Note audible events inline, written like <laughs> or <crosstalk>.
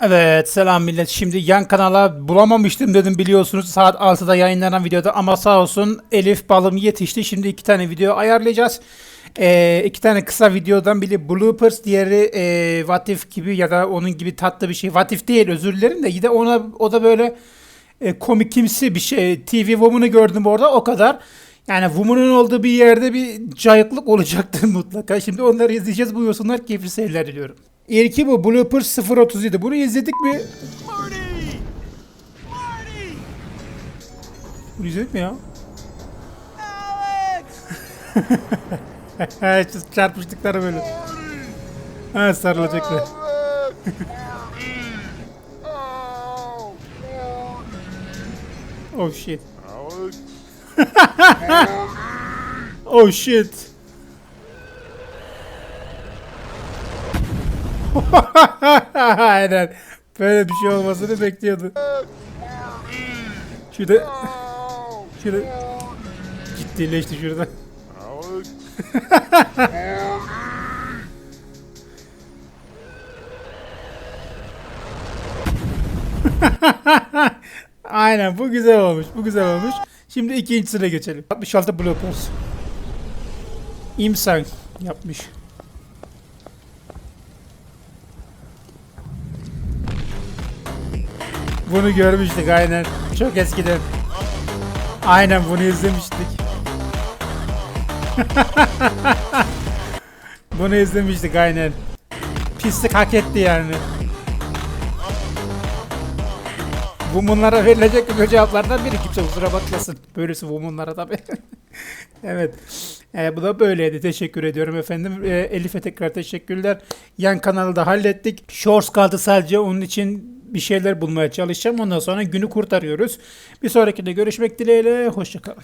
Evet selam millet. Şimdi yan kanala bulamamıştım dedim biliyorsunuz saat 6'da yayınlanan videoda ama sağ olsun Elif balım yetişti. Şimdi iki tane video ayarlayacağız. Ee, iki tane kısa videodan biri bloopers diğeri e, what if gibi ya da onun gibi tatlı bir şey. What if değil özür dilerim de yine ona o da böyle e, komikimsi bir şey. TV Woman'ı gördüm orada o kadar. Yani Woman'ın olduğu bir yerde bir cayıklık olacaktır <laughs> mutlaka. Şimdi onları izleyeceğiz. Buyursunlar keyifli seyirler diliyorum. İlki bu Bloopers 037. Bunu izledik mi? Bunu izledik mi ya? <laughs> Çarpıştıkları böyle. Ha sarılacaklar. Oh shit. <laughs> Oh shit. <laughs> Aynen. Böyle bir şey olmasını bekliyordu. Şurada şurada ciddileşti şurada. <laughs> Aynen bu güzel olmuş. Bu güzel olmuş. Şimdi ikincisine geçelim. 66 blockers. İmsan yapmış. Bunu görmüştük aynen. Çok eskiden. Aynen bunu izlemiştik. <laughs> bunu izlemiştik aynen. Pislik hak etti yani. Woman'lara verilecek bir cevaplardan biri kimse kusura bakmasın. Böylesi Woman'lara tabi. <laughs> evet. Ee, bu da böyleydi. Teşekkür ediyorum efendim. Ee, Elif'e tekrar teşekkürler. Yan kanalı da hallettik. Shorts kaldı sadece. Onun için bir şeyler bulmaya çalışacağım. Ondan sonra günü kurtarıyoruz. Bir sonrakinde görüşmek dileğiyle. Hoşçakalın.